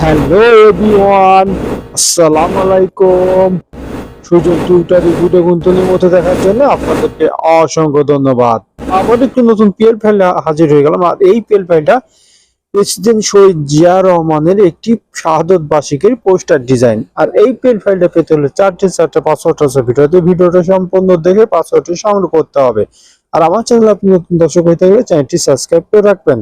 Hello everyone আসসালামু আলাইকুম সুযোগ টুইটারে ভিডিও গুন্তনের মতো দেখার জন্য আপনাদেরকে অসংখ্য ধন্যবাদ। আবার একটি নতুন পিএল ফাইল হাজির হয়ে গেলাম। আর এই পিএল ফাইলটা প্রেসিডেন্ট শহীদ জিয়া রহমানের একটি শাহাদত বার্ষিকীর পোস্টার ডিজাইন। আর এই পিএল ফাইলটা পেতে হলে চারটে চারটে পাসওয়ার্ড আছে ভিডিওতে ভিডিওটা সম্পূর্ণ দেখে পাসওয়ার্ডটি সংগ্রহ করতে হবে। আর আমার চ্যানেল আপনি নতুন দর্শক হয়ে থাকলে চ্যানেলটি সাবস্ক্রাইব করে রাখবেন।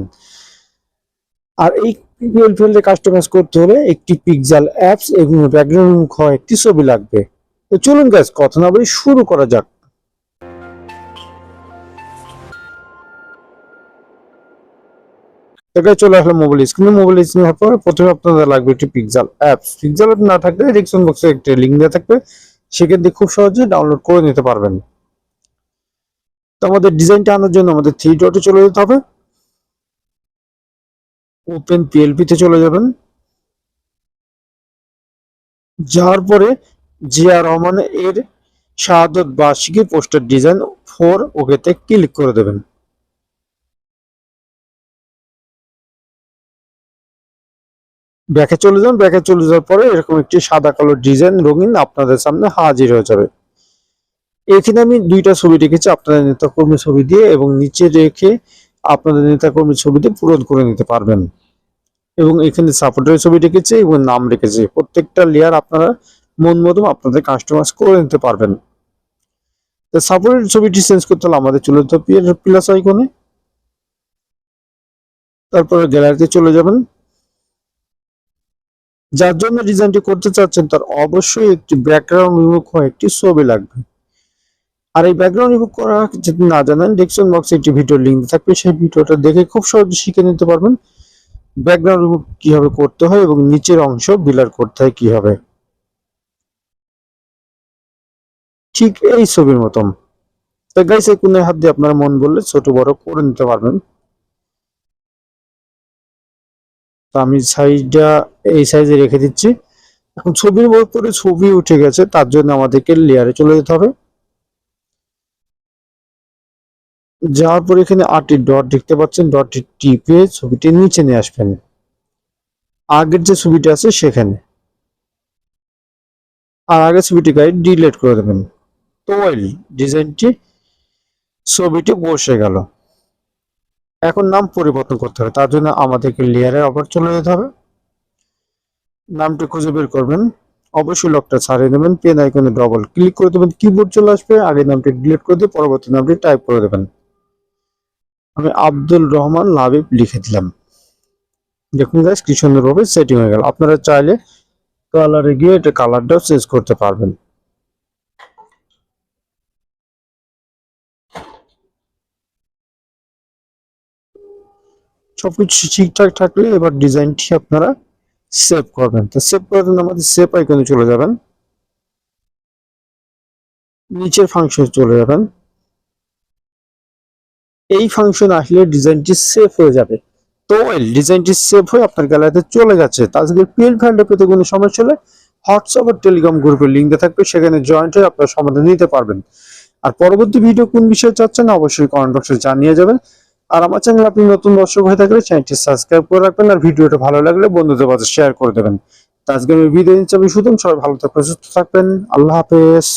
আর এই পিএল ফিল্ডে কাস্টমাইজ করতে হলে একটি পিক্সেল অ্যাপস এবং ব্যাকগ্রাউন্ড হয় একটি ছবি লাগবে। তো চলুন গ্যাস কথা না বলি শুরু করা যাক। এটাই চলে আসলে মোবাইল স্ক্রিনে মোবাইল স্ক্রিনে হওয়ার পর প্রথমে আপনাদের লাগবে একটি পিক্সেল অ্যাপস পিক্সেল অ্যাপ না থাকলে ডিসক্রিপশন বক্সে একটি লিঙ্ক দেওয়া থাকবে। থেকে খুব সহজে ডাউনলোড করে নিতে পারবেন। তো আমাদের ডিজাইনটা আনার জন্য আমাদের থ্রি ডটে চলে যেতে হবে। ওপেন পিএলপি তে চলে যাবেন। যাওয়ার পরে জিয়া রহমান এর শাহাদত বার্ষিকী পোস্টার ডিজাইন ফোর ওকেতে ক্লিক করে দেবেন। ব্যাকে চলে যান, ব্যাকে চলে যাওয়ার পরে এরকম একটি সাদা কালো ডিজাইন রঙিন আপনাদের সামনে হাজির হয়ে যাবে। এখানে আমি দুইটা ছবি রেখেছি, আপনাদের নেতাকর্মী ছবি দিয়ে এবং নিচে রেখে আপনাদের নেতাকর্মীর ছবি দিয়ে পূরণ করে নিতে পারবেন। এবং এখানে সাপোর্টের ছবি রেখেছি এবং নাম রেখেছি। প্রত্যেকটা লেয়ার আপনারা মন মতো আপনাদের কাস্টমাইজ করে নিতে পারবেন। সাপোর্টের ছবিটি চেঞ্জ করতে হলে আমাদের চলে যেতে প্লাস আইকনে তারপরে গ্যালারিতে চলে যাবেন। যার জন্য ডিজাইনটি করতে চাচ্ছেন, তার অবশ্যই একটি ব্যাকগ্রাউন্ড রিমুভ হয় একটি ছবি লাগবে। আর এই ব্যাকগ্রাউন্ড রিমুভ করা যদি না জানেন ডিসক্রিপশন বক্সে একটি ভিডিও লিঙ্ক থাকবে। সেই ভিডিওটা দেখে খুব সহজে শিখে নিতে পারবেন। ব্যাকগ্রাউন্ড রিমুভ কীভাবে করতে হয় এবং নিচের অংশ বিলার করতে হয় কীভাবে? ঠিক এই ছবির মতন। তো গাইস এই কোণে হাত দিয়ে আপনারা মন বললে ছোট বড় করে নিতে পারবেন। তো আমি সাইজটা এই সাইজে রেখে দিচ্ছি। এখন ছবির উপরে ছবি উঠে গেছে, তার জন্য আমাদেরকে লেয়ারে চলে যেতে হবে। যাওয়ার পর এখানে আটটি ডট দেখতে পাচ্ছেন, ডটটি টিপে ছবিটি নিচে নিয়ে আসবেন। আগের যে ছবিটা আছে সেখানে। আর আগের ছবিটি গাইড ডিলিট করে দেবেন। তো ডিজাইনটি ছবিটি বসে গেল। এখন নাম পরিবর্তন করতে হবে। তার জন্য আমাদেরকে লেয়ারের আবার চলে যেতে হবে। নামটি খুঁজে বের করবেন। অবশ্যই লকটা ছাড়িয়ে নেবেন। পেন আইকনে ডবল ক্লিক করে দেবেন। কিবোর্ড চলে আসবে। আগের নামটি ডিলিট করে দিয়ে পরবর্তী নামটি টাইপ করে দেবেন। আমি আব্দুল রহমান লাবিব লিখে দিলাম। দেখুন গাইস কি সুন্দরভাবে সেটিং হয়ে গেল। আপনারা চাইলে কালারে গিয়ে এটা কালারটাও চেঞ্জ করতে পারবেন। সবকিছু ঠিকঠাক থাকলে এবার ডিজাইনটি আপনারা সেভ করবেন। তো সেভ করার জন্য আমাদের সেভ আইকনে চলে যাবেন। নিচের ফাংশনে চলে যাবেন। এই ফাংশন আসলে ডিজাইনটি সেভ হয়ে যাবে। তো ডিজাইনটি সেভ হয়ে আপনার গ্যালারিতে চলে যাচ্ছে। তাছাড়া পিএল ফাইলটা পেতে কোনো সমস্যা হলে হোয়াটসঅ্যাপ আর টেলিগ্রাম গ্রুপের লিঙ্ক থাকবে। সেখানে জয়েন্ট হয়ে আপনার সমাধান নিতে পারবেন। আর পরবর্তী ভিডিও কোন বিষয়ে চাচ্ছেন অবশ্যই কমেন্ট বক্সে জানিয়ে যাবেন। আর আমার চ্যানেল আপনি নতুন দর্শক হয়ে থাকলে চ্যানেলটি সাবস্ক্রাইব করে রাখবেন আর ভিডিওটা ভালো লাগলে বন্ধুদের মাঝে শেয়ার করে দেবেন। আজকে ভিডিও নিচ্ছি। আমি শুধু সবাই ভালো থাকবেন, সুস্থ থাকবেন। আল্লাহ হাফেজ।